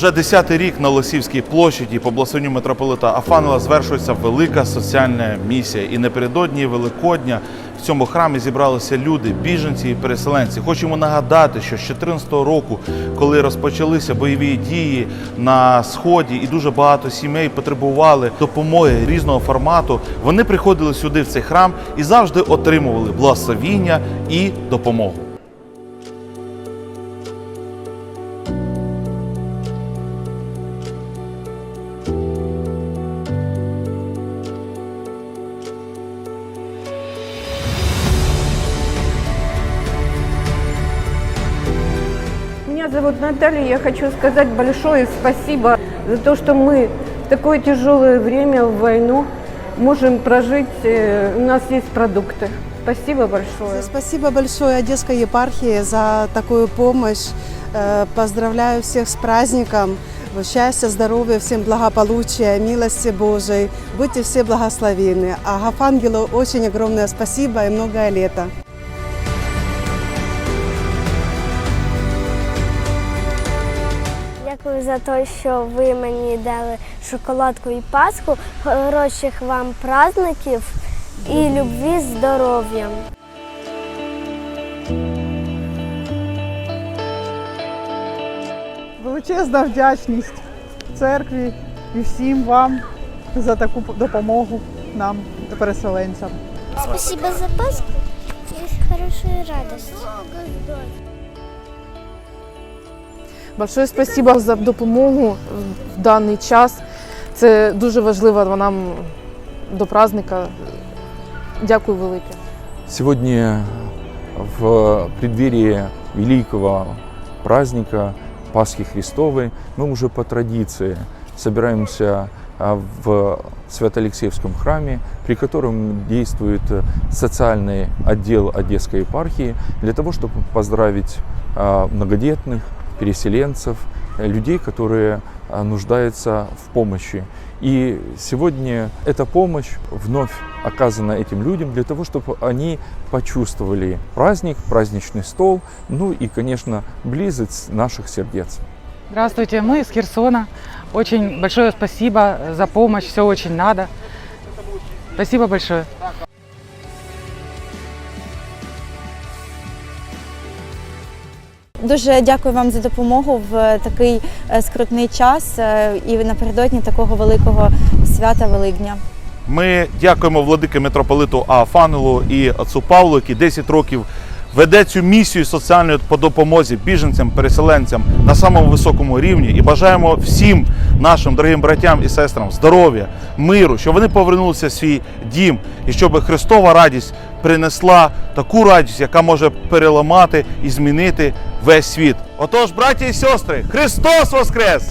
Вже десятий рік на Лосівській площаді по благословенню митрополита Афанила звершується велика соціальна місія. І напередодні Великодня в цьому храмі зібралися люди, біженці і переселенці. Хочемо нагадати, що з 2014 року, коли розпочалися бойові дії на сході, і дуже багато сімей потребували допомоги різного формату, вони приходили сюди в цей храм і завжди отримували благословіння і допомогу. Меня зовут Наталья. Я хочу сказать большое спасибо за то, что мы в такое тяжелое время, в войну, можем прожить. э, У нас есть продукты. Спасибо большое. Спасибо большое Одесской епархии за такую помощь. Э, Поздравляю всех с праздником. Счастья, здоровья, всем благополучия, милости Божией. Будьте все благословенны. А Гафангелу очень огромное спасибо и многое лето. Дякую за те, що ви мені дали шоколадку і пасху. Хороших вам праздників і любві, здоров'я. Величезна вдячність церкві і всім вам за таку допомогу нам, переселенцям. Спасибо за пасху і хорошої радості. Большое спасибо за допомогу в даний час. Це дуже важливо нам до праздника. Дякую велике. Сегодня в преддверии великого праздника Пасхи Христовой мы уже по традиции собираемся а, в Свято-Алексеевском храме, при котором действует э, социальный отдел Одесской епархии, для того, чтобы поздравить а, многодетных, переселенцев, э, людей, которые а, нуждаются в помощи. И сегодня эта помощь вновь оказана этим людям для того, чтобы они почувствовали праздник, праздничный стол, ну и, конечно, близость наших сердец. Здравствуйте, мы из Херсона. Очень большое спасибо за помощь, все очень надо. Спасибо большое. Дуже дякую вам за допомогу в такий е, скрутний час е, і напередодні такого великого свята Великдня. Ми дякуємо владики митрополиту Афанилу і отцу Павлу, який 10 років веде цю місію соціальної по допомозі біженцям, переселенцям на самому високому рівні. І бажаємо всім нашим дорогим братям і сестрам здоров'я, миру, щоб вони повернулися в свій дім, і щоб Христова радість принесла таку радість, яка може переламати і змінити весь світ. Отож, браті і сестри, Христос Воскрес!